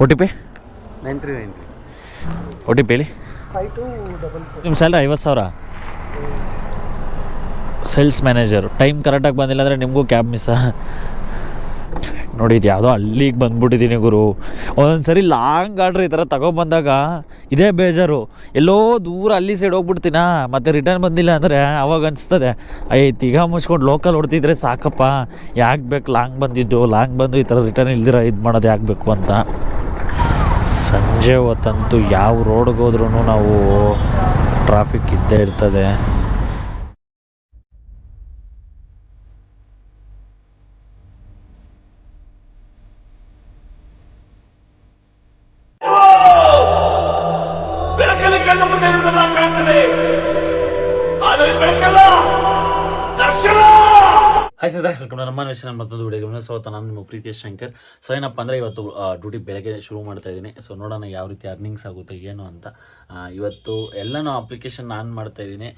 O T P nine three nine three O T P ಹೇಳಿ. ನಿಮ್ಮ salary ಐವತ್ತು ಸಾವಿರ? ಸೇಲ್ಸ್ ಮ್ಯಾನೇಜರು ಟೈಮ್ ಕರೆಕ್ಟಾಗಿ ಬಂದಿಲ್ಲ ಅಂದರೆ ನಿಮಗೂ ಕ್ಯಾಬ್ ಮಿಸ್ಸ ನೋಡಿ ಯಾವುದೋ ಅಲ್ಲಿಗೆ ಬಂದ್ಬಿಟ್ಟಿದ್ದೀನಿ ಗುರು. ಒಂದೊಂದು ಸರಿ ಲಾಂಗ್ ಆರ್ಡ್ರ್ ಈ ಥರ ತಗೊಬಂದಾಗ ಇದೇ ಬೇಜಾರು. ಎಲ್ಲೋ ದೂರ ಅಲ್ಲಿ ಸೈಡ್ ಹೋಗ್ಬಿಡ್ತೀನಾ? ಮತ್ತೆ ರಿಟರ್ನ್ ಬಂದಿಲ್ಲ ಅಂದರೆ ಅವಾಗ ಅನಿಸ್ತದೆ. ಅಯ್ಯ ತೀಗ ಮುಚ್ಕೊಂಡು ಲೋಕಲ್ ಹೊಡ್ತಿದ್ರೆ ಸಾಕಪ್ಪ. ಯಾಕೆ ಬೇಕು ಲಾಂಗ್ ಬಂದಿದ್ದು? ಲಾಂಗ್ ಬಂದು ಈ ಥರ ರಿಟರ್ನ್ ಇಲ್ದಿರ ಇದು ಮಾಡೋದು ಯಾಕೆ ಬೇಕು ಅಂತ. ಸಂಜೆ ಹೊತ್ತಂತೂ ಯಾವ ರೋಡ್ಗೆ ಹೋದ್ರೂ ನಾವು ಟ್ರಾಫಿಕ್ ಇದ್ದೇ ಇರ್ತದೆ. ಹಾಯ್ ಸ್ನೇಹಿತರೆ ವೆಲ್ಕಮ್ ನಮ್ಮ ನೇಷನ್ ಮತ್ತೊಂದು ವಿಡಿಯೋ ಸೊ ನಾನು ನಿಮ್ಮ ಪ್ರೀತಿಯ ಶಂಕರ್. ಸೊ ಏನಪ್ಪ ಅಂದರೆ ಇವತ್ತು ಡ್ಯೂಟಿ ಬೆಳಗ್ಗೆ ಶುರು ಮಾಡ್ತಾ ಇದ್ದೀನಿ. ಸೊ ನೋಡೋಣ ಯಾವ ರೀತಿ ಅರ್ನಿಂಗ್ಸ್ ಆಗುತ್ತೆ, ಏನು ಅಂತ. ಇವತ್ತು ಎಲ್ಲನೂ ಅಪ್ಲಿಕೇಶನ್ ಆನ್ ಮಾಡ್ತಾ ಇದ್ದೀನಿ.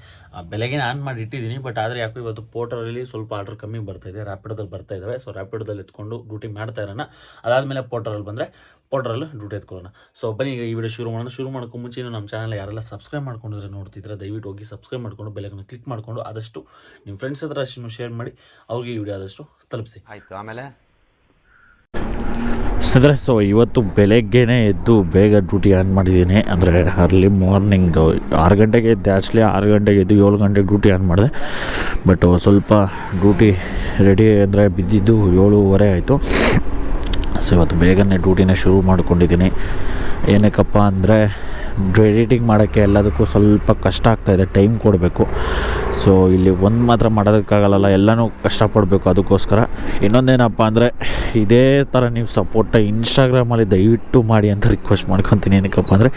ಬೆಳಗ್ಗೆ ಆನ್ ಮಾಡಿ ಇಟ್ಟಿದ್ದೀನಿ ಬಟ್ ಆದರೆ ಯಾಕೋ ಇವತ್ತು ಪೋರ್ಟರಲ್ಲಿ ಸ್ವಲ್ಪ ಆರ್ಡರ್ ಕಮ್ಮಿ ಬರ್ತಾ ಇದೆ ರ್ಯಾಪಿಡೋದಲ್ಲಿ ಬರ್ತಾ ಇದ್ದಾವೆ ಸೊ ರ್ಯಾಪಿಡೋದಲ್ಲಿ ಎತ್ಕೊಂಡು ಡ್ಯೂಟಿ ಮಾಡ್ತಾ ಇರೋಣ. ಅದಾದಮೇಲೆ ಪೋರ್ಟರಲ್ಲಿ ಬಂದರೆ ಪೋರ್ಟ್ರಲ್ಲಿ ಡ್ಯೂಟಿ ಎತ್ಕೊಳ್ಳೋಣ. ಸೊ ಬನ್ನಿ ಈಗ ಈ ವಿಡಿಯೋ ಶುರು ಮಾಡೋಣ. ಶುರು ಮಾಡ್ಕೊಂಡು ಮುಂಚೆ ನಮ್ಮ ಚಾನಲ್ ಯಾರೆಲ್ಲ ಸಬ್ಸ್ಕ್ರೈಬ್ ಮಾಡ್ಕೊಂಡಿದ್ರೆ ನೋಡ್ತಿದ್ರೆ ದಯವಿಟ್ಟು ಹೋಗಿ ಸಬ್ಸ್ಕ್ರೈಬ್ ಮಾಡ್ಕೊಂಡು ಬೆಲೆಗಳನ್ನು ಕ್ಲಿಕ್ ಮಾಡಿಕೊಂಡು ಆದಷ್ಟು ನಿಮ್ಮ ಫ್ರೆಂಡ್ಸ್ ಹತ್ರ ಅಷ್ಟು ಶೇರ್ ಮಾಡಿ ಅವ್ರಿಗೆ ಈ ವಿಡಿಯೋ ಆದಷ್ಟು ತಲುಪಿಸಿ. ಆಯಿತು ಆಮೇಲೆ? ಸದ್ರೆ ಸೊ ಇವತ್ತು ಬೆಳಗ್ಗೆನೇ ಎದ್ದು ಬೇಗ ಡ್ಯೂಟಿ ಆನ್ ಮಾಡಿದ್ದೀನಿ. ಅಂದರೆ ಅರ್ಲಿ ಮಾರ್ನಿಂಗ್ ಆರು ಗಂಟೆಗೆ ಎದ್ದು. ಆ್ಯಕ್ಚುಲಿ ಆರು ಗಂಟೆಗೆ ಎದ್ದು ಏಳು ಗಂಟೆಗೆ ಡ್ಯೂಟಿ ಆನ್ ಮಾಡಿದೆ. ಬಟ್ ಸ್ವಲ್ಪ ಡ್ಯೂಟಿ ರೆಡಿ ಅಂದರೆ ಬಿದ್ದಿದ್ದು ಏಳುವರೆ ಆಯಿತು. ಸೊ ಇವತ್ತು ಬೇಗನೆ ಡ್ಯೂಟಿನ ಶುರು ಮಾಡ್ಕೊಂಡಿದ್ದೀನಿ. ಏನಕ್ಕಪ್ಪ ಅಂದರೆ ಎಡಿಟಿಂಗ್ ಮಾಡೋಕ್ಕೆ ಎಲ್ಲದಕ್ಕೂ ಸ್ವಲ್ಪ ಕಷ್ಟ ಆಗ್ತಾಯಿದೆ ಟೈಮ್ ಕೊಡಬೇಕು. ಸೊ ಇಲ್ಲಿ ಒಂದು ಮಾತ್ರ ಮಾಡೋದಕ್ಕಾಗಲ್ಲ ಎಲ್ಲನೂ ಕಷ್ಟಪಡಬೇಕು ಅದಕ್ಕೋಸ್ಕರ. ಇನ್ನೊಂದೇನಪ್ಪ ಅಂದರೆ, ಇದೇ ಥರ ನೀವು ಸಪೋರ್ಟ ಇನ್ಸ್ಟಾಗ್ರಾಮಲ್ಲಿ ದಯವಿಟ್ಟು ಮಾಡಿ ಅಂತ ರಿಕ್ವೆಸ್ಟ್ ಮಾಡ್ಕೊತೀನಿ. ಏನಕ್ಕಪ್ಪ ಅಂದರೆ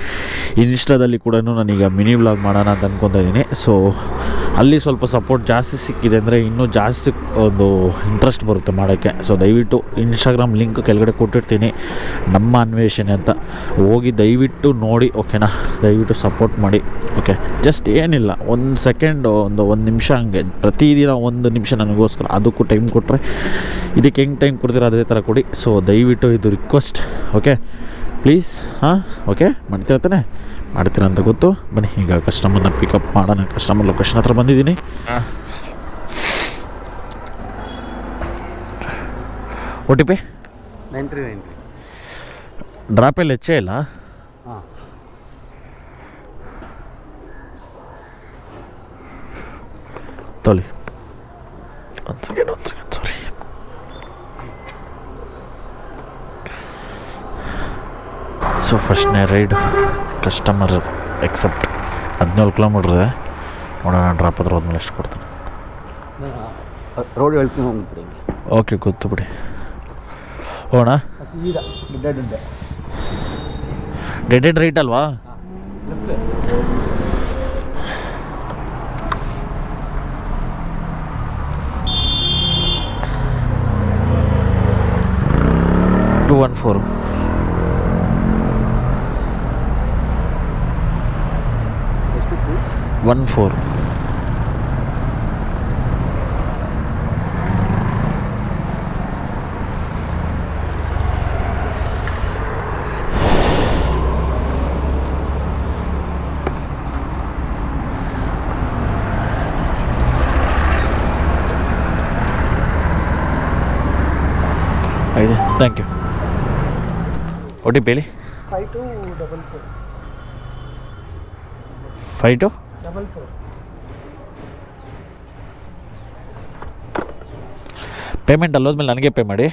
ಇನ್ಸ್ಟಾದಲ್ಲಿ ಕೂಡ ನಾನೀಗ ಮಿನಿ ವ್ಲಾಗ್ ಮಾಡೋಣ ಅಂತ ಅಂದ್ಕೊತಾ ಇದ್ದೀನಿ ಸೊ ಅಲ್ಲಿ ಸ್ವಲ್ಪ ಸಪೋರ್ಟ್ ಜಾಸ್ತಿ ಸಿಕ್ಕಿದೆ ಅಂದರೆ ಇನ್ನೂ ಜಾಸ್ತಿ ಒಂದು ಇಂಟ್ರೆಸ್ಟ್ ಬರುತ್ತೆ ಮಾಡೋಕ್ಕೆ. ಸೊ ದಯವಿಟ್ಟು ಇನ್ಸ್ಟಾಗ್ರಾಮ್ ಲಿಂಕ್ ಕೆಳಗಡೆ ಕೊಟ್ಟಿರ್ತೀನಿ. ನಮ್ಮ ಅನ್ವೇಷಣೆ ಅಂತ. ಹೋಗಿ ದಯವಿಟ್ಟು ನೋಡಿ ಓಕೆನಾ ದಯವಿಟ್ಟು ಸಪೋರ್ಟ್ ಮಾಡಿ ಓಕೆ ಜಸ್ಟ್ ಏನಿಲ್ಲ, ಒಂದು ಸೆಕೆಂಡ್ ಒಂದು ಒಂದು ನಿಮಿಷ ಹಂಗೆ. ಪ್ರತಿದಿನ ಒಂದು ನಿಮಿಷ ನನಗೋಸ್ಕರ ಅದಕ್ಕೂ ಟೈಮ್ ಕೊಟ್ಟರೆ ಇದಕ್ಕೆ ಹೆಂಗೆ ಟೈಮ್ ಕೊಡ್ತೀರ ಅದೇ ಥರ ಕೊಡಿ. ಸೊ ದಯವಿಟ್ಟು ಇದು ರಿಕ್ವೆಸ್ಟ್ ಓಕೆ ಪ್ಲೀಸ್ ಹಾಂ? ಓಕೆ ಮಾಡ್ತೀರ ತಾನೆ? ಮಾಡ್ತೀರ ಅಂತ ಗೊತ್ತು. ಬನ್ನಿ ಈಗ ಕಸ್ಟಮರ್ನ ಪಿಕಪ್ ಮಾಡೋಣ. ಕಸ್ಟಮರ್ ಲೊಕೇಶನ್ ಹತ್ರ ಬಂದಿದ್ದೀನಿ. O T P nine three nine three. ಡ್ರಾಪಲ್ಲಿ ಹೆಚ್ಚೇ ಇಲ್ಲ. ಹಾಂ. ತೊಲಿ. ಒಂದು ಸೆಕೆಂಡ್ ಒಂದು ಸೆಕೆಂಡ್ ಸಾರಿ ಸೊ ಫಸ್ಟ್ನೇ ರೈಡ್ ಕಸ್ಟಮರ್ ಎಕ್ಸೆಪ್ಟ್ ಹದಿನೇಳು ಕಿಲೋಮೀಟ್ರ್ ಇದೆ. ನೋಡೋಣ ಡ್ರಾಪ್ ಹತ್ರ ಹೋದ್ಮೇಲೆ ಎಷ್ಟು ಕೊಡ್ತಾನೆ. ರೋಡ್ ಹೇಳ್ತೀನಿ ಹೋಗ್ಬಿಡಿ ಓಕೆ ಗೊತ್ತು ಬಿಡಿ. ಹೋಣ ಡಿಡ್ಡ ಡೆಡೆಡ್ ರೈಟ್ ಅಲ್ವಾ? Two one four one four ಐದು. Thank you O T P ಹೇಳಿ. Five two double four five two double four payment ಅಲ್ಲೋದ್ಮೇಲೆ ನನಗೆ ಪೇ ಮಾಡಿ.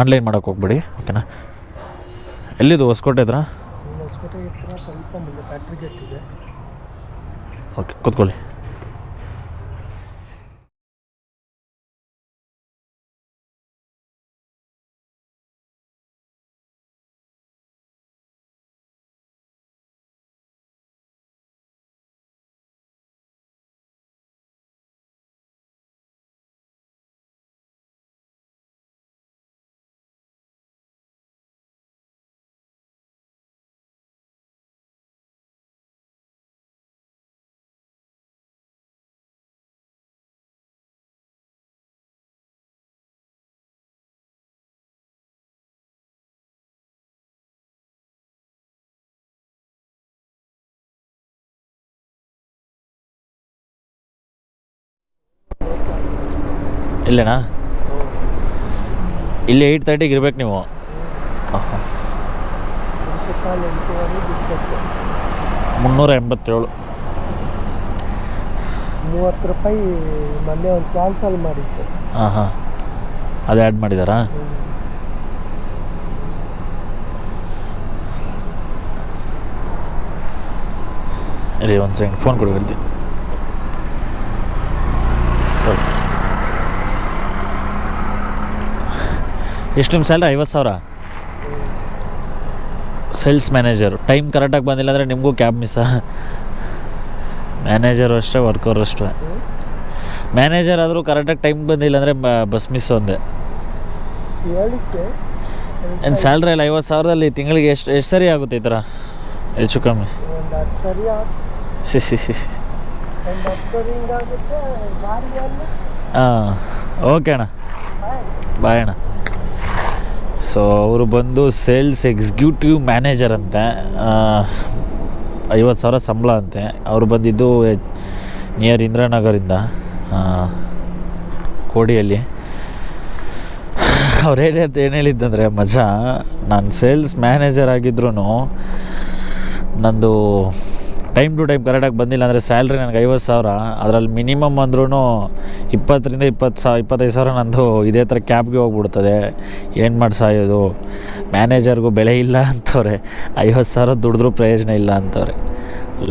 ಆನ್ಲೈನ್ ಮಾಡೋಕೆ ಹೋಗ್ಬೇಡಿ ಓಕೆನಾ ಎಲ್ಲಿದು ಹೊಸ್ಕೋಟೆ ಇದ್ರ ಹೊಸಕೋಟೆ ಹತ್ರ ಸ್ವಲ್ಪ ಮುಂದೆ ಫ್ಯಾಕ್ಟ್ರಿ ಗೇಟ್ ಇದೆ. ಓಕೆ ಕೂತ್ಕೊಳ್ಳಿ. ಇಲ್ಲೇನಾ? ಇಲ್ಲಿ ಏಯ್ಟ್ ತರ್ಟಿಗೆ ಇರ್ಬೇಕು ನೀವು. ಮುನ್ನೂರ ಎಂಬತ್ತೇಳು. ಮೂವತ್ತು ರೂಪಾಯಿ ಮೊನ್ನೆ ಒಂದು ಕ್ಯಾನ್ಸಲ್ ಮಾಡಿತ್ತು. ಹಾಂ ಹಾಂ. ಅದು ಆ್ಯಡ್ ಮಾಡಿದಾರಾ? ರೀ ಒಂದು ಸೆಕೆಂಡ್ ಫೋನ್ ಕೊಡಿ ಹೇಳ್ತೀನಿ ಎಷ್ಟು ನಿಮ್ಮ ಸ್ಯಾಲ್ರಿ ಐವತ್ತು ಸಾವಿರ? ಸೇಲ್ಸ್ ಮ್ಯಾನೇಜರ್ ಟೈಮ್ ಕರೆಕ್ಟಾಗಿ ಬಂದಿಲ್ಲ ಅಂದರೆ ನಿಮಗೂ ಕ್ಯಾಬ್ ಮಿಸ್ಸ ಮ್ಯಾನೇಜರು ಅಷ್ಟೇ ವರ್ಕರು ಅಷ್ಟೇ. ಮ್ಯಾನೇಜರ್ ಆದರೂ ಕರೆಕ್ಟಾಗಿ ಟೈಮ್ ಬಂದಿಲ್ಲ ಅಂದರೆ ಬಸ್ ಮಿಸ್ ಒಂದೇ. ಏನು ಸ್ಯಾಲ್ರಿ ಇಲ್ಲ ಐವತ್ತು ಸಾವಿರದಲ್ಲಿ ತಿಂಗಳಿಗೆ ಎಷ್ಟು ಎಷ್ಟು ಸರಿ ಆಗುತ್ತೆ ಈ ಥರ? ಹೆಚ್ಚು ಕಮ್ಮಿ. ಸಿ ಸಿ ಸಿ ಹಾಂ ಓಕೆ ಅಣ್ಣ. ಬಾಯ್ ಅಣ್ಣ. ಸೊ ಅವರು ಬಂದು ಸೇಲ್ಸ್ ಎಕ್ಸಿಕ್ಯೂಟಿವ್ ಮ್ಯಾನೇಜರ್ ಅಂತೆ ಐವತ್ತು ಸಾವಿರ ಸಂಬಳ ಅಂತೆ. ಅವರು ಬಂದಿದ್ದು ನಿಯರ್ ಇಂದ್ರಾನಗರಿಂದ ಕೋಡಿಯಲ್ಲಿ. ಅವ್ರು ಹೇಳಿ ಅಂತ ಏನು ಹೇಳಿದ್ದಂದರೆ ಮಜಾ, ನಾನು ಸೇಲ್ಸ್ ಮ್ಯಾನೇಜರ್ ಆಗಿದ್ರು ನಂದು ಟೈಮ್ ಟು ಟೈಮ್ ಕರೆಕ್ಟಾಗಿ ಬಂದಿಲ್ಲ ಅಂದರೆ ಸ್ಯಾಲ್ರಿ ನನಗೆ ಐವತ್ತು ಸಾವಿರ. ಅದರಲ್ಲಿ ಮಿನಿಮಮ್ ಅಂದ್ರೂ ಇಪ್ಪತ್ತರಿಂದ ಇಪ್ಪತ್ತು ಸಾವಿರ ಇಪ್ಪತ್ತೈದು ಸಾವಿರ ನಂದು ಇದೇ ಥರ ಕ್ಯಾಬ್ಗೆ ಹೋಗ್ಬಿಡ್ತದೆ. ಏನು ಮಾಡಿ ಸಾಯೋದು? ಮ್ಯಾನೇಜರ್ಗೂ ಬೆಲೆ ಇಲ್ಲ ಅಂತವ್ರೆ. ಐವತ್ತು ಸಾವಿರ ದುಡಿದ್ರೂ ಪ್ರಯೋಜನ ಇಲ್ಲ ಅಂತವ್ರೆ.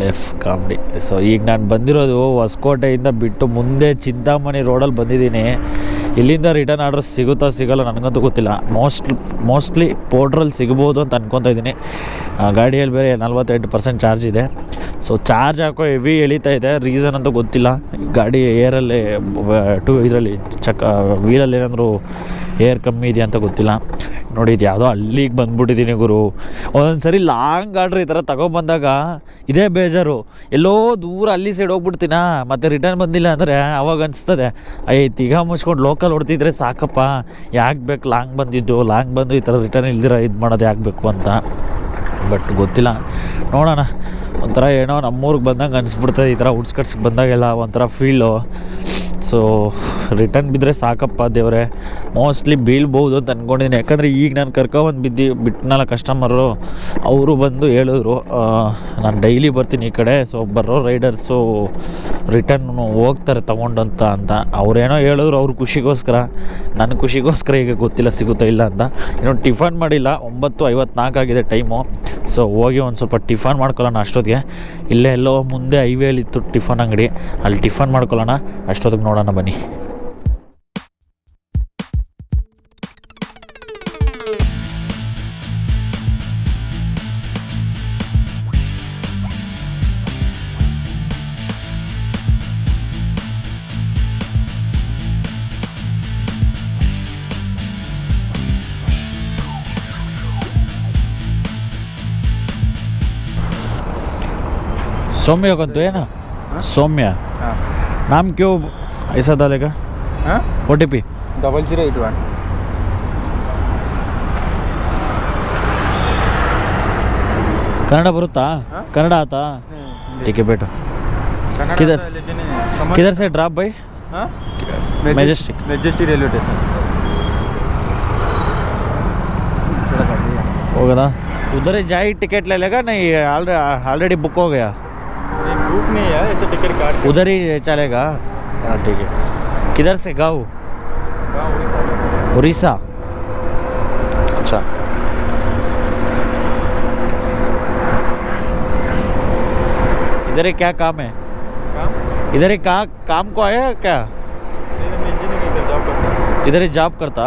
ಲೆಫ್ ಕಾಮಿಡಿ ಸೊ ಈಗ ನಾನು ಬಂದಿರೋದು ಹೊಸಕೋಟೆಯಿಂದ ಬಿಟ್ಟು ಮುಂದೆ ಚಿಂತಾಮಣಿ ರೋಡಲ್ಲಿ ಬಂದಿದ್ದೀನಿ. ಇಲ್ಲಿಂದ ರಿಟರ್ನ್ ಆರ್ಡರ್ ಸಿಗುತ್ತಾ ಸಿಗಲ್ಲ ನನಗಂತೂ ಗೊತ್ತಿಲ್ಲ. ಮೋಸ್ಟ್ ಮೋಸ್ಟ್ಲಿ ಪೋರ್ಟ್ರಲ್ಲಿ ಸಿಗ್ಬೋದು ಅಂತ ಅನ್ಕೊತಾ ಇದ್ದೀನಿ. ಗಾಡಿಯಲ್ಲಿ ಬೇರೆ ನಲ್ವತ್ತೆಂಟು ಪರ್ಸೆಂಟ್ ಚಾರ್ಜ್ ಇದೆ. ಸೊ ಚಾರ್ಜ್ ಹಾಕೋ ಹೆವಿ ಎಳಿತಾ ಇದೆ. ರೀಸನ್ ಅಂತೂ ಗೊತ್ತಿಲ್ಲ. ಗಾಡಿ ಏರಲ್ಲಿ ಟೂ ಇದರಲ್ಲಿ ಚಕ್ ವೀಲಲ್ಲಿ ಏನಾದರೂ ಏರ್ ಕಮ್ಮಿ ಇದೆಯಾ ಅಂತ ಗೊತ್ತಿಲ್ಲ. ನೋಡಿ ಇದು ಯಾವುದೋ ಅಲ್ಲಿಗೆ ಬಂದ್ಬಿಟ್ಟಿದ್ದೀನಿ ಗುರು. ಒಂದೊಂದು ಸರಿ ಲಾಂಗ್ ಆರ್ಡ್ರ್ ಈ ಥರ ತಗೊಬಂದಾಗ ಇದೇ ಬೇಜಾರು. ಎಲ್ಲೋ ದೂರ ಅಲ್ಲಿ ಸೈಡ್ ಹೋಗ್ಬಿಡ್ತೀನಾ? ಮತ್ತು ರಿಟರ್ನ್ ಬಂದಿಲ್ಲ ಅಂದರೆ ಅವಾಗ ಅನಿಸ್ತದೆ, ಅಯ್ಯ ತೀಗ ಮುಚ್ಕೊಂಡು ಲೋಕಲ್ ಹೊಡ್ತಿದ್ರೆ ಸಾಕಪ್ಪ. ಯಾಕೆ ಬೇಕು ಲಾಂಗ್ ಬಂದಿದ್ದು? ಲಾಂಗ್ ಬಂದು ಈ ಥರ ರಿಟರ್ನ್ ಇಲ್ದಿರ ಇದು ಮಾಡೋದು ಯಾಕೆ ಬೇಕು ಅಂತ. ಬಟ್ ಗೊತ್ತಿಲ್ಲ. ನೋಡೋಣ. ಒಂಥರ ಏನೋ ನಮ್ಮೂರಿಗೆ ಬಂದಂಗೆ ಅನಿಸ್ಬಿಡ್ತದೆ ಈ ಥರ ಉಡ್ಸ್ಕಟ್ಸ್ಗೆ ಬಂದಾಗೆಲ್ಲ ಒಂಥರ ಫೀಲು ಸೊ ರಿಟರ್ನ್ ಬಿದ್ದರೆ ಸಾಕಪ್ಪ ದೇವರೇ. ಮೋಸ್ಟ್ಲಿ ಬೀಳ್ಬೋದು ಅಂತ ಅಂದ್ಕೊಂಡಿದ್ದೀನಿ ಯಾಕಂದರೆ ಈಗ ನಾನು ಕರ್ಕೊಬಂದು ಬಿದ್ದು ಬಿಟ್ಟನಲ್ಲ ಕಸ್ಟಮರು ಅವರು ಬಂದು ಹೇಳಿದ್ರು ನಾನು ಡೈಲಿ ಬರ್ತೀನಿ ಈ ಕಡೆ. ಸೊ ಬರೋ ರೈಡರ್ಸು ರಿಟರ್ನ್ ಹೋಗ್ತಾರೆ ತೊಗೊಂಡಂತ ಅಂತ. ಅವ್ರೇನೋ ಹೇಳಿದ್ರು ಅವ್ರ ಖುಷಿಗೋಸ್ಕರ. ನನ್ನ ಖುಷಿಗೋಸ್ಕರ ಈಗ ಗೊತ್ತಿಲ್ಲ, ಸಿಗುತ್ತಾ ಇಲ್ಲ ಅಂತ. ಇನ್ನು ಟಿಫನ್ ಮಾಡಿಲ್ಲ, ಒಂಬತ್ತು ಐವತ್ನಾಲ್ಕು ಆಗಿದೆ ಟೈಮು ಸೊ ಹೋಗಿ ಒಂದು ಸ್ವಲ್ಪ ಟಿಫನ್ ಮಾಡ್ಕೊಳ್ಳೋಣ ಅಷ್ಟೊತ್ತಿಗೆ. ಇಲ್ಲೇ ಎಲ್ಲೋ ಮುಂದೆ ಹೈವೇಲಿತ್ತು ಟಿಫನ್ ಅಂಗಡಿ. ಅಲ್ಲಿ ಟಿಫನ್ ಮಾಡ್ಕೊಳ್ಳೋಣ. ಅಷ್ಟೊತ್ತಿಗೆ ನೋಡೋಣ ಬನ್ನಿ. सौम्य कौन तो है ना सौम्य हाँ नाम क्यों ऐसा डालेगा हाँ O T P double zero eight one Kannada बरुत्ता हाँ? कन्नड़ आता ठीक है बेटा किधर किधर से ड्रॉप भाई हाँ Majestic. मेजेस्टिक रेलवे स्टेशन होगा ना उधर ही जाई टिकट ले लेगा नहीं ऑलरेडी बुक हो गया एक ग्रुप नहीं है ऐसे टिकट काट के- उधर ही चलेगा हाँ ठीक है किधर से गाँव हाँ, उड़ीसा में। उड़ीसा अच्छा इधर ही क्या काम है काम इधर ही का काम को आया क्या नहीं, मैं इंजीनियरिंग का जॉब करता हूँ ಇದರೆ ಜಾಬ್ ಕರ್ತಾ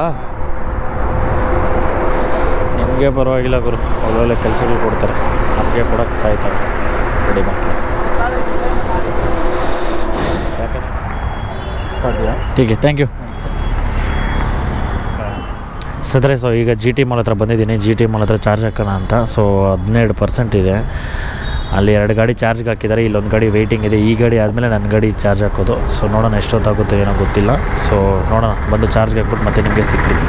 ನಿಮಗೆ ಪರವಾಗಿಲ್ಲ ಗುರು ಒಳ್ಳೊಳ್ಳೆ ಕೆಲಸಗಳು ಕೊಡ್ತಾರೆ ನಮಗೆ ಕೊಡೋಕ್ಕೆ ಸಾಯ್ತಾರೆ ರೆಡಿ ಟೀಕೆ ಥ್ಯಾಂಕ್ ಯು ಸದ್ರೆ ಸೊ ಈಗ ಜಿ ಟಿ ಮಾಲ್ ಹತ್ರ ಬಂದಿದ್ದೀನಿ. ಜಿ ಟಿ ಮಾಲ್ ಹತ್ರ ಚಾರ್ಜ್ ಹಾಕೋಣ ಅಂತ. ಸೊ ಹದಿನೇಳು ಪರ್ಸೆಂಟ್ ಇದೆ. ಅಲ್ಲಿ ಎರಡು ಗಾಡಿ ಚಾರ್ಜ್ಗೆ ಹಾಕಿದ್ದಾರೆ. ಇಲ್ಲೊಂದು ಗಾಡಿ ವೆಯ್ಟಿಂಗ್ ಇದೆ. ಈ ಗಾಡಿ ಆದಮೇಲೆ ನನ್ನ ಗಾಡಿ ಚಾರ್ಜ್ ಹಾಕೋದು. ಸೊ ನೋಡೋಣ ಎಷ್ಟೊತ್ತಾಗುತ್ತೆ ಏನೋ ಗೊತ್ತಿಲ್ಲ. ಸೊ ನೋಡೋಣ. ಬಂದು ಚಾರ್ಜ್ಗೆ ಹಾಕ್ಬಿಟ್ಟು ಮತ್ತೆ ನಿಮಗೆ ಸಿಗ್ತೀನಿ.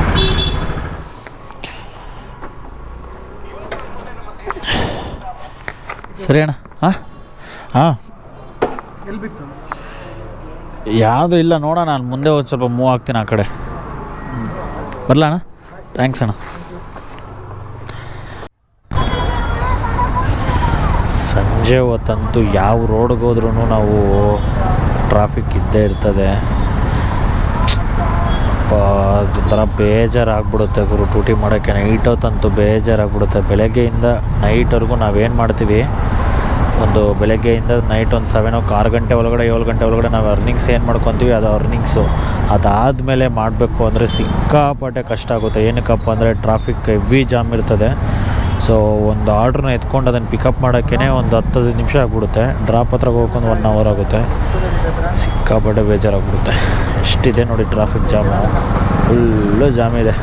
ಸರಿ ಅಣ್ಣ. ಹಾಂ? ಹಾಂ. ಎಲ್ಲಿ ಬಿತ್ತು ಯಾವುದು ಇಲ್ಲ ನೋಡೋಣ ನಾನು ಮುಂದೆ ಒಂದು ಸ್ವಲ್ಪ ಮೂವ್ ಆಗ್ತೀನಿ ಆ ಕಡೆ. ಬರಲ ಅಣ್ಣ ಥ್ಯಾಂಕ್ಸ್ ಅಣ್ಣ. ಸಂಜೆ ಹೊತ್ತಂತೂ ಯಾವ ರೋಡ್ಗೆ ಹೋದ್ರೂ ನಾವು ಟ್ರಾಫಿಕ್ ಇದ್ದೇ ಇರ್ತದೆ. ಒಂಥರ ಬೇಜಾರಾಗ್ಬಿಡುತ್ತೆ ಗುರು ಟೂಟಿ ಮಾಡೋಕ್ಕೆ. ನೈಟ್ ಹೊತ್ತಂತೂ ಬೇಜಾರಾಗ್ಬಿಡುತ್ತೆ. ಬೆಳಗ್ಗೆಯಿಂದ ನೈಟ್ವರೆಗೂ ನಾವೇನು ಮಾಡ್ತೀವಿ? ಒಂದು ಬೆಳಗ್ಗೆಯಿಂದ ನೈಟ್ ಒಂದು ಸೆವೆನ್ ಓ ಆರು ಗಂಟೆ ಒಳಗಡೆ, ಏಳು ಗಂಟೆ ಒಳಗಡೆ ನಾವು ಅರ್ನಿಂಗ್ಸ್ ಏನು ಮಾಡ್ಕೊತೀವಿ ಅದು ಅರ್ನಿಂಗ್ಸು ಅದಾದಮೇಲೆ ಮಾಡಬೇಕು ಅಂದರೆ ಸಿಕ್ಕಾಪಟ್ಟೆ ಕಷ್ಟ ಆಗುತ್ತೆ. ಏನಕ್ಕಪ್ಪ ಅಂದರೆ ಟ್ರಾಫಿಕ್ ಹೆವಿ ಜಾಮ್ ಇರ್ತದೆ. ಸೊ ಒಂದು ಆರ್ಡ್ರನ್ನ ಎತ್ಕೊಂಡು ಅದನ್ನು ಪಿಕಪ್ ಮಾಡೋಕ್ಕೇ ಒಂದು ಹತ್ತು, ಹದಿನೈದು ನಿಮಿಷ ಆಗ್ಬಿಡುತ್ತೆ. ಡ್ರಾಪ್ ಹತ್ರ ಹೋಗ್ಕೊಂಡು ಒನ್ ಅವರ್ ಆಗುತ್ತೆ. ಸಿಕ್ಕಾಪಟ್ಟೆ ಬೇಜಾರಾಗ್ಬಿಡುತ್ತೆ. ಎಷ್ಟಿದೆ ನೋಡಿ ಟ್ರಾಫಿಕ್ ಜಾಮ್ ಫುಲ್ಲು ಜಾಮ್ ಇದೆ.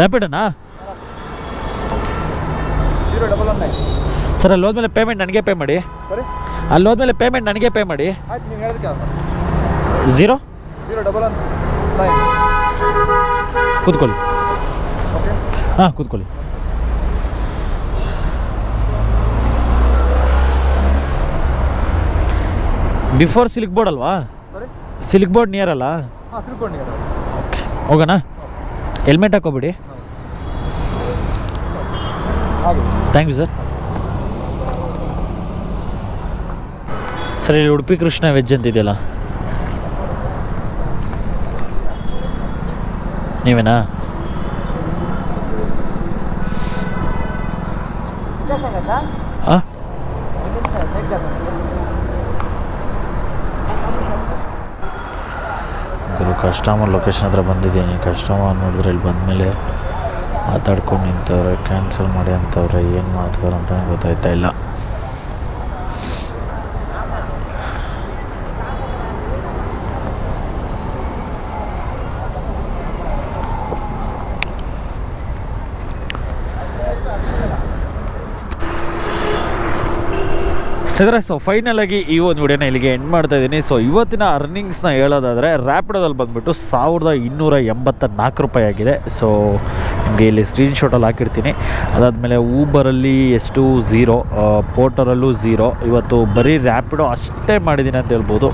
ರ್ಯಾಪಿಡನಾ ಒನ್ ನೈನ್ ಸರ್ ಅಲ್ಲಿ ಹೋದ್ಮೇಲೆ ಪೇಮೆಂಟ್ ನನಗೆ ಪೇ ಮಾಡಿ. ಅಲ್ಲಿ ಹೋದ್ಮೇಲೆ ಪೇಮೆಂಟ್ ನನಗೆ ಪೇ ಮಾಡಿ. ಝೀರೋ ಕೂತ್ಕೊಳ್ಳಿ. ಹಾಂ ಕೂತ್ಕೊಳ್ಳಿ. ಬಿಫೋರ್ ಸಿಲ್ಕ್ ಬೋರ್ಡ್ ಅಲ್ವಾ? ಸಿಲ್ಕ್ ಬೋರ್ಡ್ ನಿಯರ್ ಅಲ್ಲ? ಹೋಗೋಣ. ಹೆಲ್ಮೆಟ್ ಹಾಕೋಬಿಡಿ ಥ್ಯಾಂಕ್ ಯು ಸರ್ ಸರ್ ಇಲ್ಲಿ ಉಡುಪಿ ಕೃಷ್ಣ ವೆಜ್ ಅಂತಿದೆಯಲ್ಲ ನೀವೇನಾ? ಹಾಂ ಗುರು ಕಸ್ಟಮರ್ ಲೊಕೇಶನ್ ಹತ್ರ ಬಂದಿದ್ದೀನಿ. ಕಸ್ಟಮರ್ ನೋಡಿದ್ರೆ ಇಲ್ಲಿ ಬಂದಮೇಲೆ ಮಾತಾಡ್ಕೊಂಡು ನಿಂತವ್ರೆ ಕ್ಯಾನ್ಸಲ್ ಮಾಡಿ ಅಂತವ್ರೆ, ಏನು ಮಾಡ್ತಾರೆ ಅಂತಲೇ ಗೊತ್ತಾಯ್ತಾ ಇಲ್ಲ. ಸಿದ್ರೆ ಸೊ ಫೈನಲ್ ಆಗಿ ಈ ಒಂದು ವಿಡಿಯೋನ ಇಲ್ಲಿಗೆ ಎಂಡ್ ಮಾಡ್ತಾ ಇದ್ದೀನಿ. ಸೊ ಇವತ್ತಿನ ಅರ್ನಿಂಗ್ಸ್ನ ಹೇಳೋದಾದರೆ ರ್ಯಾಪಿಡೋದಲ್ಲಿ ಬಂದುಬಿಟ್ಟು ಸಾವಿರದ ಇನ್ನೂರ ಎಂಬತ್ತ ನಾಲ್ಕು ರೂಪಾಯಿ ಆಗಿದೆ. ಸೊ ನಿಮಗೆ ಇಲ್ಲಿ ಸ್ಕ್ರೀನ್ಶಾಟಲ್ಲಿ ಹಾಕಿರ್ತೀನಿ. ಅದಾದಮೇಲೆ ಊಬರಲ್ಲಿ ಎಷ್ಟು? ಝೀರೋ ಪೋರ್ಟರಲ್ಲೂ ಝೀರೋ ಇವತ್ತು ಬರೀ ರ್ಯಾಪಿಡೋ ಅಷ್ಟೇ ಮಾಡಿದ್ದೀನಿ ಅಂತ ಹೇಳ್ಬೋದು.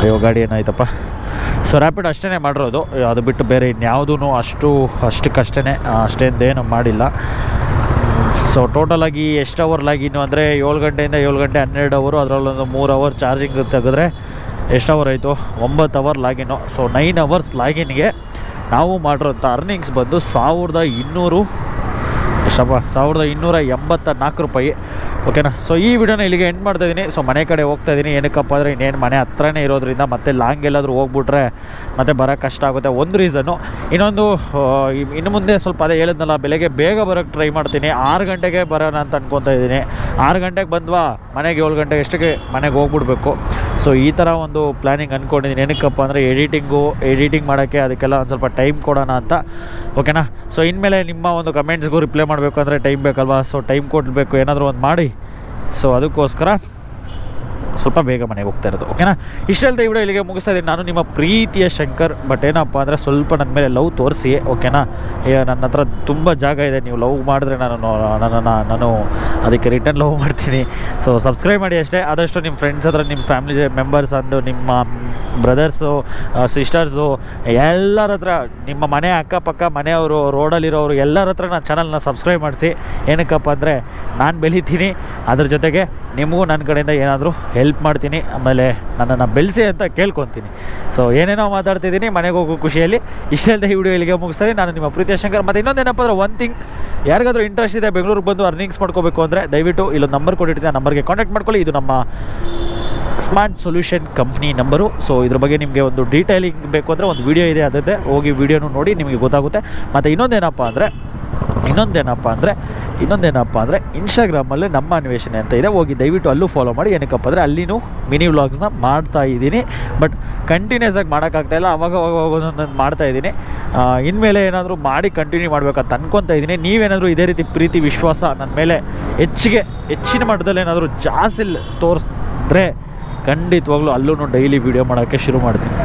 ಅಯ್ಯೋ, ಗಾಡಿ ಏನಾಯ್ತಪ್ಪ. ಸೊ ರ್ಯಾಪಿಡ್ ಅಷ್ಟೇ ಮಾಡಿರೋದು. ಅದು ಬಿಟ್ಟು ಬೇರೆ ಇನ್ಯಾವುದೂ ಅಷ್ಟು ಅಷ್ಟಕ್ಕಷ್ಟೇ ಅಷ್ಟೇಂದೇನು ಮಾಡಿಲ್ಲ. ಸೊ ಟೋಟಲಾಗಿ ಎಷ್ಟು ಅವರ್ ಲಾಗಿನ್ನು ಅಂದರೆ ಏಳು ಗಂಟೆಯಿಂದ ಏಳು ಗಂಟೆ ಹನ್ನೆರಡು ಅವರು ಅದರಲ್ಲೊಂದು ಮೂರು ಅವರ್ ಚಾರ್ಜಿಂಗ್ ತೆಗೆದ್ರೆ ಎಷ್ಟು ಅವರ್ ಆಯಿತು? ಒಂಬತ್ತು hour login so nine hours ಲಾಗಿನ್ಗೆ ನಾವು ಮಾಡಿರೋಂಥ ಅರ್ನಿಂಗ್ಸ್ ಬಂದು ಸಾವಿರದ ಇನ್ನೂರು ಎಷ್ಟಪ್ಪ? ಸಾವಿರದ ಇನ್ನೂರ ಎಂಬತ್ತ ನಾಲ್ಕು ರೂಪಾಯಿ. ಓಕೆನಾ ಸೊ ಈ ವಿಡಿಯೋನ ಇಲ್ಲಿಗೆ ಎಂಡ್ ಮಾಡ್ತಾ ಇದ್ದೀನಿ. ಸೊ ಮನೆ ಕಡೆ ಹೋಗ್ತಾ ಇದ್ದೀನಿ. ಏನಕ್ಕಪ್ಪ ಅಂದರೆ ಇನ್ನೇನು ಮನೆ ಹತ್ರನೇ ಇರೋದ್ರಿಂದ ಮತ್ತೆ ಲಾಂಗ್ ಎಲ್ಲಾದರೂ ಹೋಗ್ಬಿಟ್ರೆ ಮತ್ತೆ ಬರೋಕ್ಕೆ ಕಷ್ಟ ಆಗುತ್ತೆ. ಒಂದು ರೀಸನ್ನು ಇನ್ನೊಂದು ಇನ್ನು ಮುಂದೆ ಸ್ವಲ್ಪ ಅದೇ ಹೇಳಿದ್ನಲ್ಲ, ಬೆಳಗ್ಗೆ ಬೇಗ ಬರೋಕ್ಕೆ ಟ್ರೈ ಮಾಡ್ತೀನಿ. ಆರು ಗಂಟೆಗೆ ಬರೋಣ ಅಂತ ಅನ್ಕೊತಾ ಇದ್ದೀನಿ. ಆರು ಗಂಟೆಗೆ ಬಂದ್ವಾ? ಮನೆಗೆ ಏಳು ಗಂಟೆಗೆ ಎಷ್ಟಕ್ಕೆ ಮನೆಗೆ ಹೋಗ್ಬಿಡ್ಬೇಕು. ಸೊ ಈ ಥರ ಒಂದು ಪ್ಲ್ಯಾನಿಂಗ್ ಅಂದ್ಕೊಂಡಿದ್ದೀನಿ ಏನಕ್ಕಪ್ಪ ಅಂದರೆ ಎಡಿಟಿಂಗು ಎಡಿಟಿಂಗ್ ಮಾಡೋಕ್ಕೆ ಅದಕ್ಕೆಲ್ಲ ಒಂದು ಸ್ವಲ್ಪ ಟೈಮ್ ಕೊಡೋಣ ಅಂತ. ಓಕೆನಾ ಸೊ ಇನ್ಮೇಲೆ ನಿಮ್ಮ ಒಂದು ಕಮೆಂಟ್ಸ್ಗೂ ರಿಪ್ಲೈ ಮಾಡಬೇಕು ಅಂದರೆ ಟೈಮ್ ಬೇಕಲ್ವಾ? ಸೊ ಟೈಮ್ ಕೊಡಬೇಕು ಏನಾದರೂ ಒಂದು ಮಾಡಿ. ಸೊ ಅದಕ್ಕೋಸ್ಕರ ಸ್ವಲ್ಪ ಬೇಗ ಮನೆಗೆ ಹೋಗ್ತಾ ಇರೋದು ಓಕೆನಾ ಇಷ್ಟೆಲ್ಲ ಈ ವಿಡಿಯೋ ಇಲ್ಲಿಗೆ ಮುಗಿಸ್ತಾ ಇದ್ದೀನಿ. ನಾನು ನಿಮ್ಮ ಪ್ರೀತಿಯ ಶಂಕರ್ ಬಟ್ ಏನಪ್ಪ ಅಂದರೆ ಸ್ವಲ್ಪ ನನ್ನ ಮೇಲೆ ಲವ್ ತೋರಿಸಿ ಓಕೆನಾ ನನ್ನ ಹತ್ರ ತುಂಬ ಜಾಗ ಇದೆ, ನೀವು ಲವ್ ಮಾಡಿದ್ರೆ ನಾನು ನನ್ನನ್ನು ನಾನು ಅದಕ್ಕೆ ರಿಟರ್ನ್ ಲವ್ ಮಾಡ್ತೀನಿ. ಸೊ ಸಬ್ಸ್ಕ್ರೈಬ್ ಮಾಡಿ ಅಷ್ಟೇ. ಆದಷ್ಟು ನಿಮ್ಮ ಫ್ರೆಂಡ್ಸ್ ಹತ್ರ ನಿಮ್ಮ ಫ್ಯಾಮಿಲಿ ಮೆಂಬರ್ಸ್ ಅಂದು, ನಿಮ್ಮ ಬ್ರದರ್ಸು ಸಿಸ್ಟರ್ಸು ಎಲ್ಲರ ಹತ್ರ, ನಿಮ್ಮ ಮನೆ ಅಕ್ಕಪಕ್ಕ, ಮನೆಯವರು, ರೋಡಲ್ಲಿರೋರು, ಎಲ್ಲರ ಹತ್ರ ನಾನು ಚಾನಲ್ನ ಸಬ್ಸ್ಕ್ರೈಬ್ ಮಾಡಿಸಿ. ಏನಕ್ಕಪ್ಪ ಅಂದರೆ, ನಾನು ಬೆಳಿತೀನಿ. ಅದ್ರ ಜೊತೆಗೆ ನಿಮಗೂ ನನ್ನ ಕಡೆಯಿಂದ ಏನಾದರೂ ಹೆಲ್ಪ್ ಮಾಡ್ತೀನಿ, ಆಮೇಲೆ ನನ್ನನ್ನು ಬೆಳೆಸಿ ಅಂತ ಕೇಳ್ಕೊತೀನಿ. ಸೊ ಏನೇನೋ ಮಾತಾಡ್ತಿದ್ದೀನಿ, ಮನೆಗೆ ಹೋಗೋ ಖುಷಿಯಲ್ಲಿ. ಇಷ್ಟೆಲ್ಲ ಈ ವಿಡಿಯೋ ಇಲ್ಲಿಗೆ ಮುಗಿಸ್ತೀನಿ ನಾನು ನಿಮ್ಮ ಪ್ರೀತಿ ಶಂಕರ್. ಮತ್ತು ಇನ್ನೊಂದೇನಪ್ಪ ಅಂದರೆ ಒನ್ ಥಿಂಗ್ ಯಾರಿಗಾದ್ರೂ ಇಂಟ್ರೆಸ್ಟ್ ಇದೆ, ಬೆಂಗಳೂರಿಗೆ ಬಂದು ಅರ್ನಿಂಗ್ಸ್ ಮಾಡ್ಕೋಬೇಕು ಅಂದರೆ, ದಯವಿಟ್ಟು ಇಲ್ಲೊಂದು ನಂಬರ್ ಕೊಟ್ಟಿರ್ತೀನಿ ಆ ನಂಬರ್ಗೆ ಕಾಂಟ್ಯಾಕ್ಟ್ ಮಾಡ್ಕೊಳ್ಳಿ. ಇದು ನಮ್ಮ smart solution company number so ಇದ್ರ ಬಗ್ಗೆ ನಿಮಗೆ ಒಂದು ಡೀಟೇಲಿಂಗ್ ಬೇಕು ಅಂದರೆ, ಒಂದು ವಿಡಿಯೋ ಇದೆ ಅದಕ್ಕೆ ಹೋಗಿ ವಿಡಿಯೋನು ನೋಡಿ, ನಿಮಗೆ ಗೊತ್ತಾಗುತ್ತೆ. ಮತ್ತು ಇನ್ನೊಂದೇನಪ್ಪ ಅಂದರೆ ಇನ್ನೊಂದೇನಪ್ಪ ಅಂದರೆ ಇನ್ನೊಂದೇನಪ್ಪ ಅಂದರೆ ಇನ್ಸ್ಟಾಗ್ರಾಮಲ್ಲಿ ನಮ್ಮ ಅನ್ವೇಷಣೆ ಅಂತ ಇದೆ. ಹೋಗಿ ದಯವಿಟ್ಟು ಅಲ್ಲೂ ಫಾಲೋ ಮಾಡಿ. ಏನಕ್ಕಪ್ಪ ಅಂದರೆ ಅಲ್ಲಿನೂ ಮಿನಿ ವ್ಲಾಗ್ಸ್ನ ಮಾಡ್ತಾ ಇದ್ದೀನಿ. ಬಟ್ ಕಂಟಿನ್ಯೂಸ್ ಆಗಿ ಮಾಡೋಕ್ಕಾಗ್ತಾಯಿಲ್ಲ ಅವಾಗ ಒಂದೊಂದೊಂದು ಮಾಡ್ತಾ ಇದ್ದೀನಿ. ಇನ್ಮೇಲೆ ಏನಾದರೂ ಮಾಡಿ ಕಂಟಿನ್ಯೂ ಮಾಡಬೇಕಂತ ಅನ್ಕೊತಾ ಇದ್ದೀನಿ. ನೀವೇನಾದರೂ ಇದೇ ರೀತಿ ಪ್ರೀತಿ, ವಿಶ್ವಾಸ ನನ್ನ ಮೇಲೆ ಹೆಚ್ಚಿಗೆ, ಹೆಚ್ಚಿನ ಮಟ್ಟದಲ್ಲಿ ಏನಾದರೂ ಜಾಸ್ತಿ ತೋರಿಸಿದ್ರೆ ಖಂಡಿತವಾಗ್ಲೂ ಅಲ್ಲೂ ಡೈಲಿ ವೀಡಿಯೋ ಮಾಡೋಕ್ಕೆ ಶುರು ಮಾಡ್ತೀನಿ.